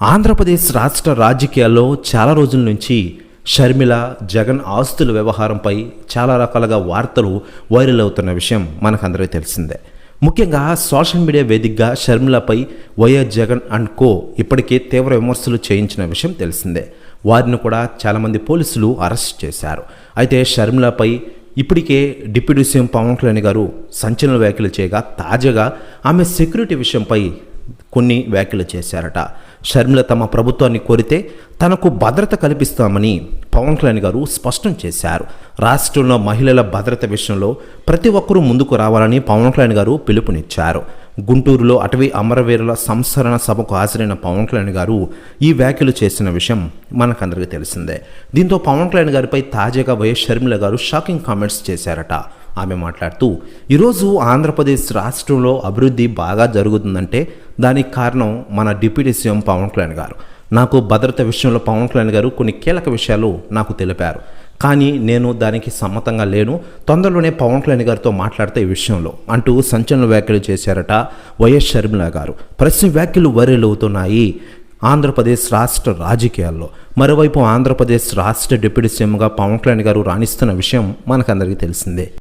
ఆంధ్రప్రదేశ్ రాష్ట్ర రాజకీయాల్లో చాలా రోజుల నుంచి షర్మిల జగన్ ఆస్తుల వ్యవహారంపై చాలా రకాలుగా వార్తలు వైరల్ అవుతున్న విషయం మనకందరికీ తెలిసిందే. ముఖ్యంగా సోషల్ మీడియా వేదికగా షర్మిలపై వైఎస్ జగన్ అండ్ కో ఇప్పటికే తీవ్ర విమర్శలు చేయించిన విషయం తెలిసిందే. వారిని కూడా చాలామంది పోలీసులు అరెస్ట్ చేశారు. అయితే షర్మిలపై ఇప్పటికే డిప్యూటీ సీఎం పవన్ కళ్యాణ్ గారు సంచలన వ్యాఖ్యలు చేయగా తాజాగా ఆమె సెక్యూరిటీ విషయంపై కొన్ని వ్యాఖ్యలు చేశారట. షర్మిల తమ ప్రభుత్వాన్ని కోరితే తనకు భద్రత కల్పిస్తామని పవన్ కళ్యాణ్ గారు స్పష్టం చేశారు. రాష్ట్రంలో మహిళల భద్రత విషయంలో ప్రతి ఒక్కరూ ముందుకు రావాలని పవన్ కళ్యాణ్ గారు పిలుపునిచ్చారు. గుంటూరులో అటవీ అమరవీరుల సంస్మరణ సభకు హాజరైన పవన్ కళ్యాణ్ గారు ఈ వ్యాఖ్యలు చేసిన విషయం మనకందరికీ తెలిసిందే. దీంతో పవన్ కళ్యాణ్ గారిపై తాజాగా వైఎస్ షర్మిల గారు షాకింగ్ కామెంట్స్ చేశారట. ఆమె మాట్లాడుతూ ఈరోజు ఆంధ్రప్రదేశ్ రాష్ట్రంలో అభివృద్ధి బాగా జరుగుతుందంటే దానికి కారణం మన డిప్యూటీ సీఎం పవన్ కళ్యాణ్ గారు. నాకు భద్రత విషయంలో పవన్ కళ్యాణ్ గారు కొన్ని కీలక విషయాలు నాకు తెలిపారు. కానీ నేను దానికి సమ్మతంగా లేను. తొందరలోనే పవన్ కళ్యాణ్ గారితో మాట్లాడితే ఈ విషయంలో అంటూ సంచలన వ్యాఖ్యలు చేశారట వైఎస్ షర్మిల గారు. ప్రశ్న వ్యాఖ్యలు వైరల్ అవుతున్నాయి. ఆంధ్రప్రదేశ్ రాష్ట్ర రాజకీయాల్లో. మరోవైపు ఆంధ్రప్రదేశ్ రాష్ట్ర డిప్యూటీ సీఎంగా పవన్ కళ్యాణ్ గారు రాణిస్తున్న విషయం మనకందరికీ తెలిసిందే.